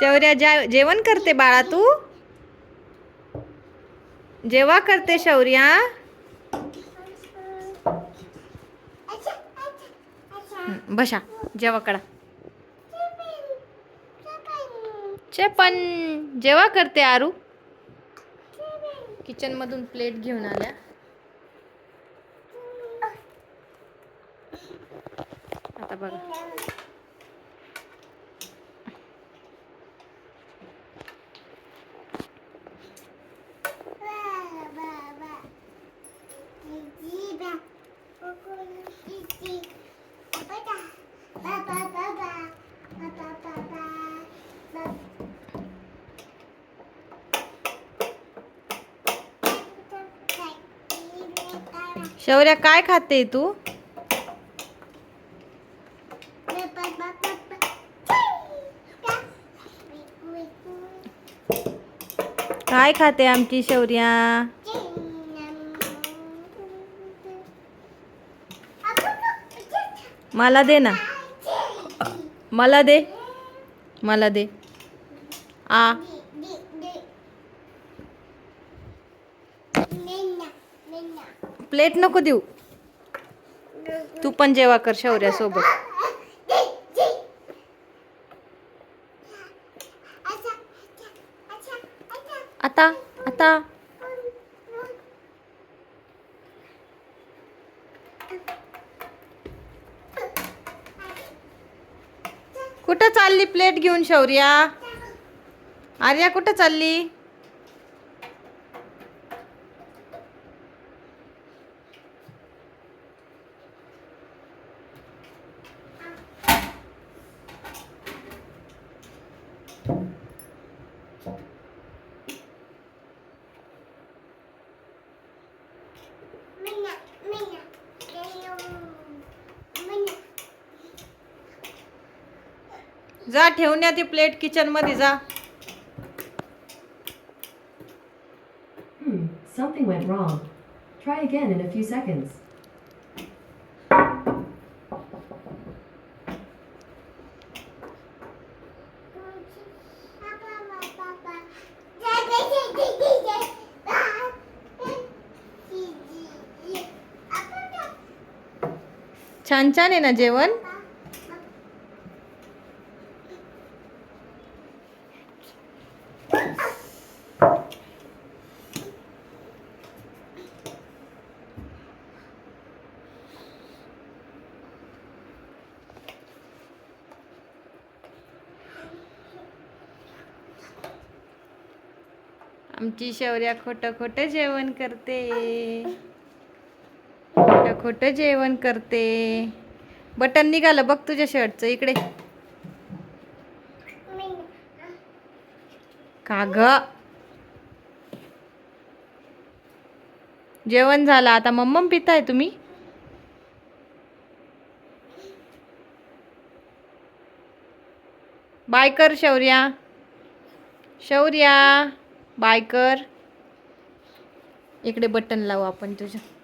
शौर्या जा जेवण करते बाळा तू? जेव्हा करते शौर्या? बशा जेवा जेव्हा करा. चेपन जेव्हा करते आरू? किचन मधून प्लेट घेऊन आल्या. आता बघा. शौर्या काय खाते तू? काय खाते आमची शौर्या? मला दे ना. मला दे. मला दे. आ. प्लेट नको देऊ. तू पण जेवा कर शौर्यासोबत. आता आता. कुठं चालली प्लेट घेऊन शौर्या? आर्या कुठं चालली? जा ठेवण्या ती प्लेट किचनमध्ये जा Hmm, something went wrong. Try again in a few seconds. छान छान आहे ना जेवण आमची शौर्या खोटं खोटं जेवण करते. खोटं खोटं जेवण करते. बटन निघालं बघ तुझ्या शर्टचं इकडे. का जेवण झालं. आता मम्मम पिताय तुम्ही? बायकर शौर्या. शौर्या बायकर इकडे बटन लावू आपण तुझ्या.